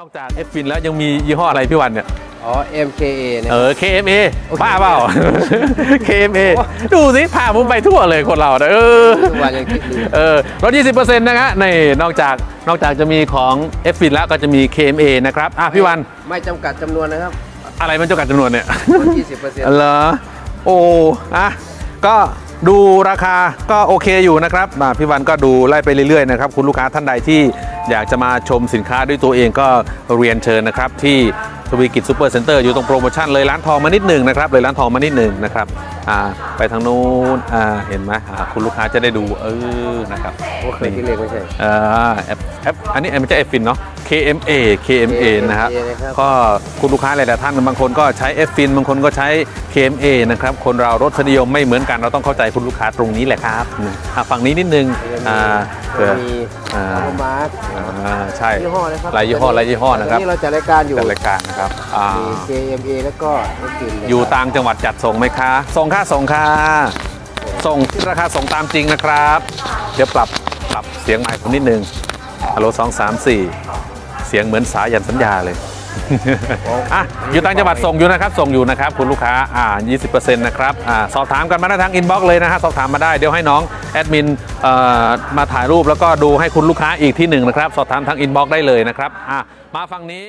นอกจากเอฟฟินแล้วยังมียี่ห้ออะไรพี่วันเนี่ย อ๋อ MKA นะ เออ KMA โอเคบ้าเปล่า KMA ดูสิพาผมไปทั่วเลยคนเราเนี่ยเออทุกวันยังคิดดูเออลด20%นะฮะในนอกจากนอกจากจะมีของ f อฟฟินแล้วก็จะมี KMA นะครับ อะพี่วันไม่จำกัดจำนวนนะครับอะไรมันจำกัดจำนวนเนี่ยลด20%เปอร์เซ็นต์เหรอโอ้อะก็ดูราคาก็โอเคอยู่นะครับอะพี่วันก็ดูไล่ไปเรื่อยๆนะครับคุณลูกค้าท่านใดที่ อยากจะมาชมสินค้าด้วยตัวเองก็เรียนเชิญนะครับ ที่ทวีกิจซูเปอร์เซ็นเตอร์อยู่ตรงโปรโมชั่นเลยร้านทองมานิดหนึ่งนะครับเลยร้านทองมานิดหนึ่งนะครับอ่าไปทางนู้นอ่าเห็นไหมอ่าคุณลูกค้าจะได้ดูเออนะครับโอเคที่เลขไม่ใช่อ่าแอปแอปอันนี้ไม่ใช่แอปฟินเนาะ KMA KMA นะครับนะครับ ก็คุณลูกค้าหลายๆท่านบางคนก็ใช้ F ฟินบางคนก็ใช้ KMA นะครับ คนเรารสนิยมไม่เหมือนกันเราต้องเข้าใจคุณลูกค้าตรงนี้แหละครับอืมอะฝั่งนี้นิดนึงอ่าเผื่อ มีอ่าอัลมาร์กอ่าใช่ยี่ห้อนะครับหลายยี่ห้อหลายยี่ห้อนะครับตนี่เราจัดรายการอยู่จัดรายการนะครับอ่ามี KMA แล้วก็นักกินนะอยู่ต่างจังหวัดจัดส่งไหมคะ ส่งค่าส่งค่ะส่งที่ราคาส่งตามจริงนะครับ เดี๋ยวปรับปรับเสียงใหม่ผมนิดนึงฮัลโหลสองสามสี่ เสียงเหมือนสายันสัญญาเลยอะอยู่ต่างจังหวัดส่งอยู่นะครับ ส่งอยู่นะครับ คุณลูกค้าอ่า 20%นะครับอ่าสอบถามกันมาได้ทางอินบ็อกซ์เลยนะฮะสอบถามมาได้เดี๋ยวให้น้องแอดมินเอ่อมาถ่ายรูปแล้วก็ดูให้คุณลูกค้าอีกที่หนึ่งนะครับ สอบถามทางอินบ็อกซ์ได้เลยนะครับอะมาฝั่งนี้